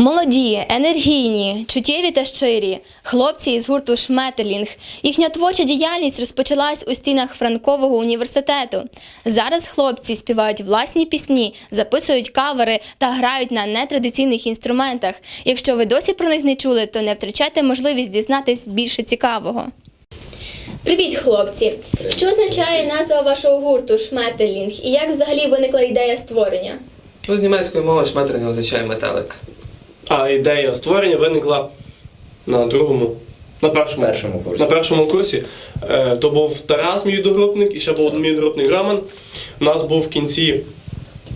Молоді, енергійні, чуттєві та щирі, хлопці із гурту Шметелінг. Їхня творча діяльність розпочалась у стінах Франкового університету. Зараз хлопці співають власні пісні, записують кавери та грають на нетрадиційних інструментах. Якщо ви досі про них не чули, то не втрачайте можливість дізнатись більше цікавого. Привіт, хлопці! Що означає назва вашого гурту Шметелінг і як взагалі виникла ідея створення? Ну, з німецької мови шметрення означає метелик. А ідея створення виникла на другому, на першому, Першому курсі. На першому курсі. Е, то був Тарас, мій одногрупник, і ще був мій одногрупник Роман. У нас був в кінці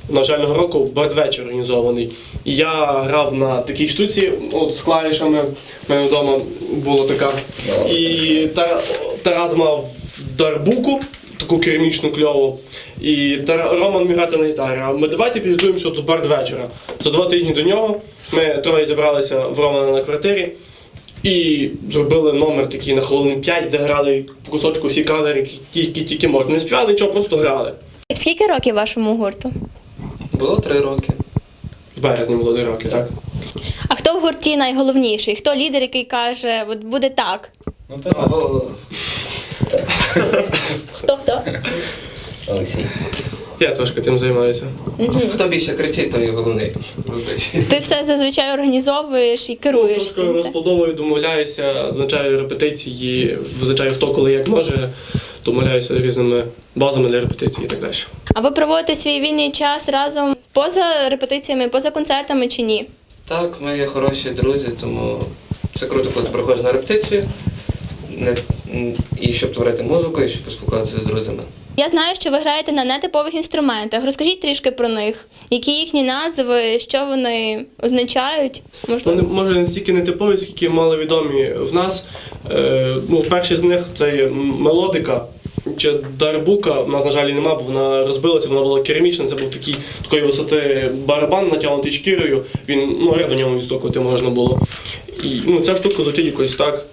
навчального року бардвечір організований. І я грав на такій штуці, от з клавішами. У мене вдома була така. І Тар- Тарас мав дарбуку, таку керамічну кльову. І Роман міг грати на гітарі. А ми давайте підготуємося до бардвечора. За два тижні до нього ми троє зібралися в Романа на квартирі. І зробили номер такий на хвилин 5, де грали по кусочку всі кавери, які, які тільки можна. Не співали нічого, просто грали. Скільки років вашому гурту? Було три роки. В березні було три роки, так? А хто в гурті найголовніший? Хто лідер, який каже, от буде так? Ну, Тарас. Хто хто? Олексій. Я трошки тим займаюся. Хто більше кричить, той і головний. Зазвичай. Ти все зазвичай організовуєш і керуєш Трошки цим. так? розплодовую, домовляюся, визначаю репетиції, визначаю хто коли як може, домовляюся різними базами для репетицій і так далі. А ви проводите свій вільний час разом поза репетиціями, поза концертами чи ні? Так, ми є хороші друзі, тому це круто, коли ти приходиш на репетицію. Не, і щоб творити музику, і щоб поспілкуватися з друзями. Я знаю, що ви граєте на нетипових інструментах. Розкажіть трішки про них. Які їхні назви, що вони означають? Вони може не стільки не типові, скільки маловідомі в нас. Е, ну, перший з них це є мелодика. Чи дарбука, в нас, на жаль, нема, бо вона розбилася, вона була керамічна, це був такий такої висоти барабан, натягнутий шкірою. Він ну, ряд до ньому відстукувати можна було. І ну, ця штука звучить якось так.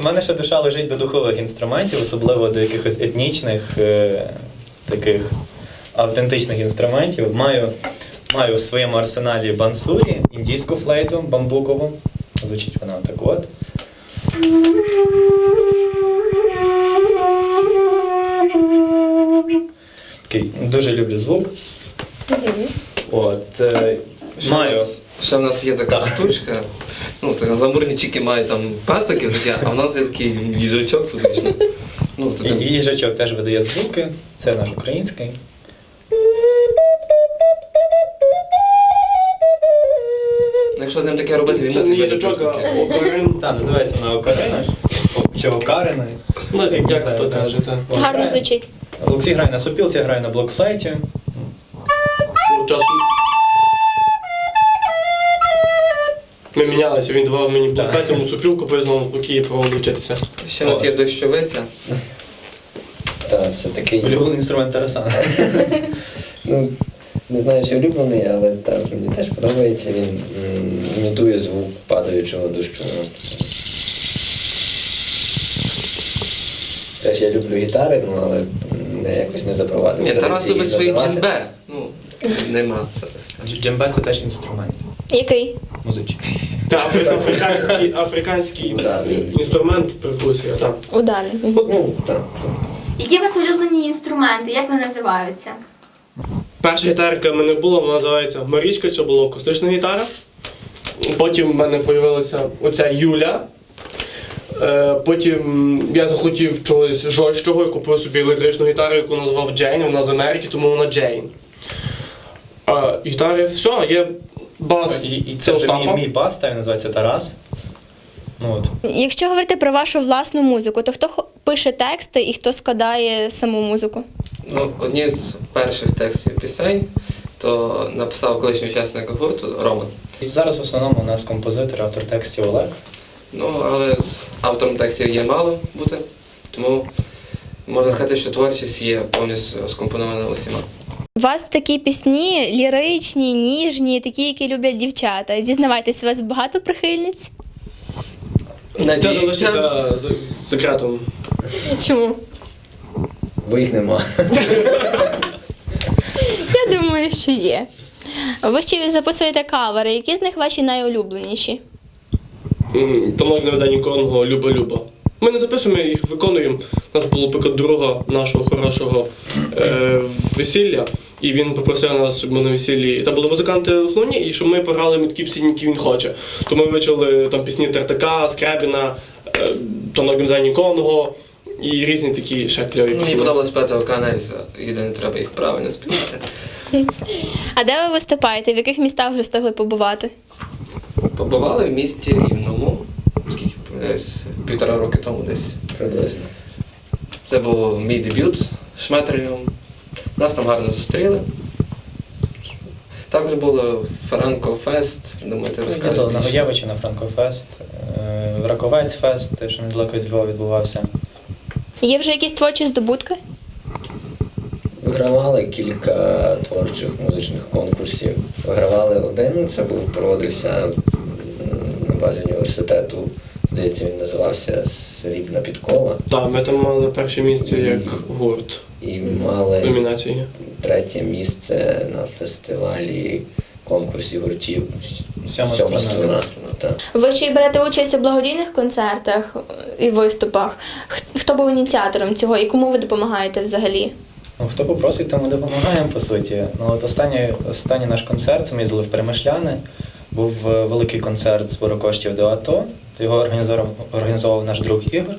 У мене ще душа лежить до духових інструментів, особливо до якихось етнічних, е, таких автентичних інструментів. Маю, маю в своєму арсеналі бансурі, індійську флейту, бамбукову. Звучить вона так от. Такий дуже люблю звук. От, е, Ще в маю. нас- Ще в нас є така штучка. Ну, так, ламбурнічики мають там пасики, а в нас є такий їжачок фактично. Ну, то там- їжачок теж видає звуки. Це наш український. Якщо з ним таке робити, він Це мусить видати їжачок, звуки. а окарин. Та, називається вона окарина. Чи окарина. Ну, як хто каже, так. Гарно звучить. Олексій грає на сопілці, я граю на блокфлейті. Ну, часом. Ми мінялися, він давав мені блокнот, йому супілку, бо я знову в Києві проводив вчитися. Ще в нас є дощовиця. Так, це такий. Улюблений інструмент Тараса. Ну, не знаю, чи улюблений, але так, мені теж подобається. Він м, імітує звук падаючого дощу. Теж я люблю гітари, ну але не якось не запровадив. Ні, Тарас традиції любить свої називати. джембе. Ну, нема зараз. Джембе це теж інструмент Який? Музичний. Та афри- африканський, африканський інструмент перкусія, так. Удалі. Ну, так. Які у вас улюблені інструменти? Як вони називаються? Перша гітарка в мене була, вона називається Марічка, це була акустична гітара. Потім в мене з'явилася оця Юля. Е, Потім я захотів чогось жорсткого і купив собі електричну гітару, яку назвав Джейн, вона з Америки, тому вона Джейн. А гітари, все, є бас. І, і це це вже мій, Остапа. мій бас, та він називається Тарас. Ну, от. Якщо говорити про вашу власну музику, то хто хо- пише тексти і хто складає саму музику? Ну, одні з перших текстів пісень, то написав колишній учасник гурту Роман. І Зараз в основному у нас композитор, автор текстів Олег. Ну, але з автором текстів є мало бути, тому можна сказати, що творчість є повністю скомпонована усіма. У вас такі пісні ліричні, ніжні, такі, які люблять дівчата. Зізнавайтесь, у вас багато прихильниць? Надіюся. за- за секретом. Чому? Бо їх нема. Я думаю, що є. Ви ще записуєте кавери. Які з них ваші найулюбленіші? М, Там не видання Конго Люба-Люба. Ми не записуємо їх, виконуємо. У нас було наприклад, друга нашого хорошого е, весілля, і він попросив нас, щоб ми на весіллі. Там були музиканти основні, і щоб ми пограли ми такі пісні, які він хоче. То ми вивчили там пісні Тертака, Скрябіна, е, там на видання Конго і різні такі ще кльові Мені подобалось спати Оканельза, єдине треба їх правильно співати. А де ви виступаєте? В яких містах вже встигли побувати? Побували в місті Рівному, скільки помиляюсь, півтора роки тому десь. Приблизно. Це був мій дебют з Шметрелем. Нас там гарно зустріли. Також було Франко Фест, думаю, ти розкажеш на. Гоєвичі, на Франкофест, е, Раковець Фест, теж недалеко від Львова відбувався. Є вже якісь творчі здобутки? Вигравали кілька творчих музичних конкурсів. Вигравали один, це був проводився на базі університету. Здається, він називався Срібна підкова. Так, ми там мали перше місце як гурт І мали номінації. третє місце на фестивалі конкурсі гуртів Сьома «Сьома сторона». сторона». Так. Ви ще й берете участь у благодійних концертах і виступах. Х- Хто був ініціатором цього і кому ви допомагаєте взагалі? Ну, хто попросить, тому допомагаємо, по суті. Ну, от останній, останній наш концерт, це ми їздили в Перемишляни, був е, великий концерт збору коштів до АТО. Його організував, організовував наш друг Ігор.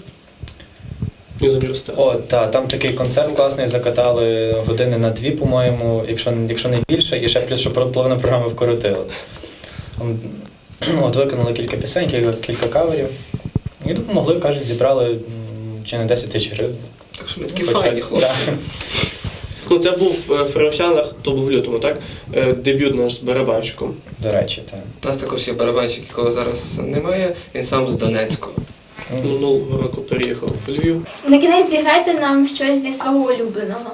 О, та, там такий концерт класний, закатали години на дві, по-моєму, якщо, якщо не більше, і ще плюс, що половину програми вкоротили. От виконали кілька пісень, кілька, кілька каверів. І допомогли, кажуть, зібрали чи не 10 тисяч гривень. Так що ми такі Хоча- файні хлопці. Ну, це був е, в Перевчанах, то був в лютому, так? Е, Дебют наш з барабанщиком. До речі, так. У нас також є барабанщик, якого зараз немає, він сам з Донецького. Минулого року переїхав в Львів. На кінець зіграйте нам щось зі свого улюбленого.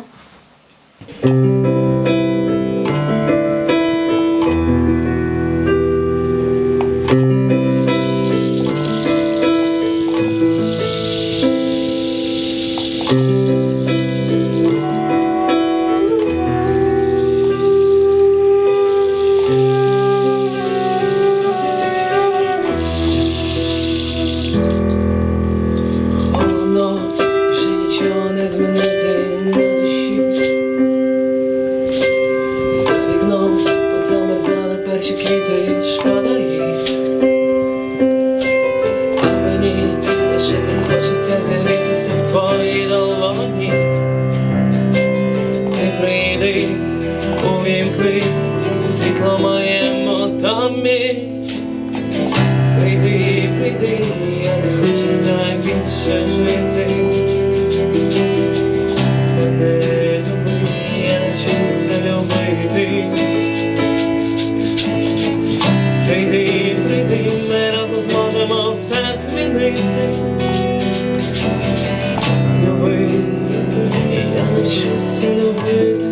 Я навчуся любити.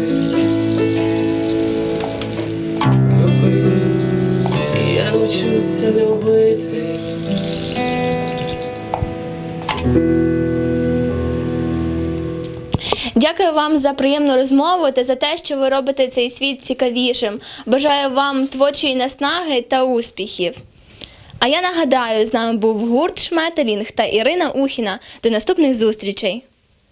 Люби. Я навчуся любити. Дякую вам за приємну розмову та за те, що ви робите цей світ цікавішим. Бажаю вам творчої наснаги та успіхів. А я нагадаю, з нами був гурт Шметелінг та Ірина Ухіна. До наступних зустрічей!